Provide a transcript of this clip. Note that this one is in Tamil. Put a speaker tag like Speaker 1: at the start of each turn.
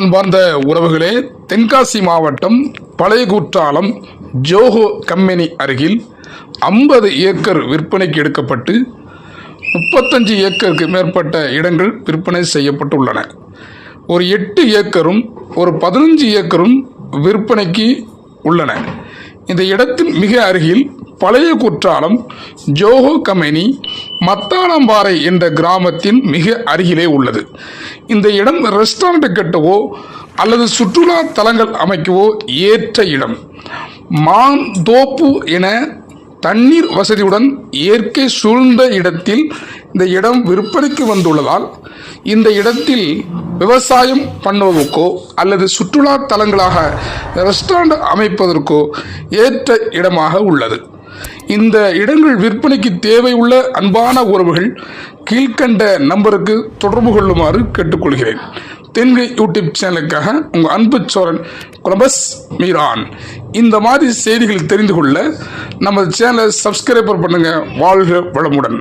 Speaker 1: அன்பார்ந்த உறவுகளே தென்காசி மாவட்டம் பழைய குற்றாலம் ஜோஹோ கம்பெனி அருகில் ஐம்பது ஏக்கர் விற்பனைக்கு எடுக்கப்பட்டு முப்பத்தஞ்சு ஏக்கருக்கு மேற்பட்ட இடங்கள் விற்பனை செய்யப்பட்டுள்ளன. ஒரு எட்டு ஏக்கரும் ஒரு பதினஞ்சு ஏக்கரும் விற்பனைக்கு உள்ளன. இந்த இடத்தின் மிக அருகில் பழைய குற்றாலம் ஜோஹோ கம்பெனி மத்தாளம்பாறை என்ற கிராமத்தின் மிக அருகிலே உள்ளது. இந்த இடம் ரெஸ்டாரண்ட் கட்டவோ அல்லது சுற்றுலா தலங்கள் அமைக்கவோ ஏற்ற இடம். மாந்தோப்பு என தண்ணீர் வசதியுடன் இயற்கை சூழ்ந்த இடத்தில் இந்த இடம் விற்பனைக்கு வந்துள்ளதால் இந்த இடத்தில் விவசாயம் பண்ணுவதற்கோ அல்லது சுற்றுலா தலங்களாக ரெஸ்டாரண்ட் அமைப்பதற்கோ ஏற்ற இடமாக உள்ளது. இந்த இடங்கள் விற்பனைக்கு தேவையுள்ள அன்பான உறவுகள் கீழ்க்கண்ட நம்பருக்கு தொடர்பு கொள்ளுமாறு கேட்டுக்கொள்கிறேன். தென்கை யூடியூப் சேனலுக்காக உங்கள் அன்பு சோரன் கொலம்பஸ் மீரான். இந்த மாதிரி செய்திகள் தெரிந்து கொள்ள நமது சேனலை சப்ஸ்கிரைபர் பண்ணுங்கள் வாழ்க வளமுடன்.